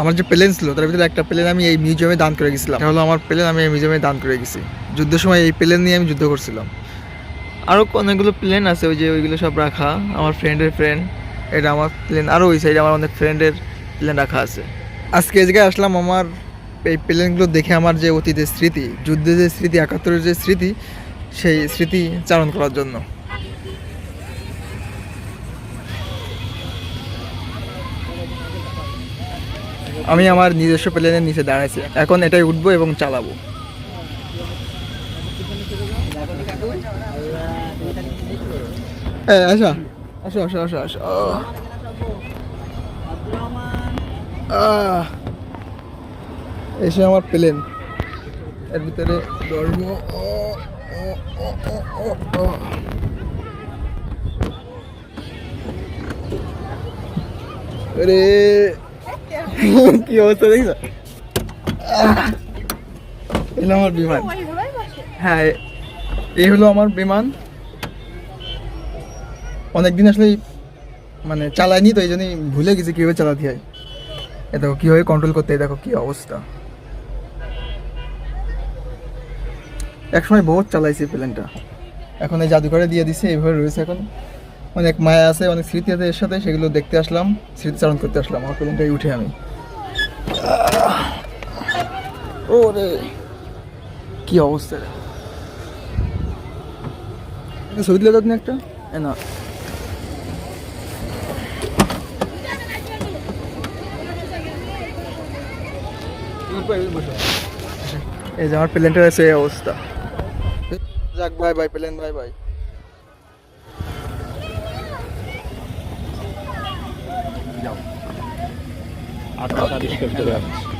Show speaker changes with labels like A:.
A: আমার যে প্লেন ছিল, তার ভিতরে একটা প্লেন আমি এই মিউজিয়ামে দান করে গেছিলাম। হলো আমার প্লেন, আমি এই মিউজিয়ামে দান করে গেছি। যুদ্ধের সময় এই প্লেন নিয়ে আমি যুদ্ধ করছিলাম।
B: আরও অনেকগুলো প্লেন আছে, ওই যে ওইগুলো সব রাখা। আমার ফ্রেন্ডের ফ্রেন্ড
A: এটা আমার
B: প্লেন। আরও ওই সাইডে আমার অনেক ফ্রেন্ডের প্লেন রাখা আছে।
A: আজকে এই জায়গায় আসলাম আমার এই প্লেনগুলো দেখে আমার যে অতীতের স্মৃতি, যুদ্ধের যে স্মৃতি, একাত্তরের যে স্মৃতি, সেই স্মৃতি চারণ করার জন্য। আমি আমার নিজস্ব প্লেনের নিচে দাঁড়াইছি। এখন এটাই উঠবো এবং চালাবো। এসে আমার প্লেন। এর ভিতরে ধর্ম কি অবস্থা দেখছ? এলো আমার বিমান। হ্যাঁ এই হলো আমার বিমান। অনেকদিন আসলে মানে চালাইনি তো এই জন্যই ভুলে গেছি কীভাবে চালাতে হয়। এ দেখো কীভাবে কন্ট্রোল করতে হয় দেখো কী অবস্থা। একসময় বহুত চালাইছি প্লেনটা এখন এই জাদুঘরে দিয়ে দিছে এইভাবে রয়েছে এখন। অনেক মায়া আছে, অনেক স্মৃতি আছে এর সাথে, সেগুলো দেখতে আসলাম, স্মৃতিচারণ করতে আসলাম। আমার প্লেনটাই উঠে আমি। ও রে কি অবস্থা ছবি তুলে দাও একটা? না। এই যে আমার প্লেনটা আছে, এই অবস্থা। যাক bye bye plane bye bye
C: আটটা সাড়ে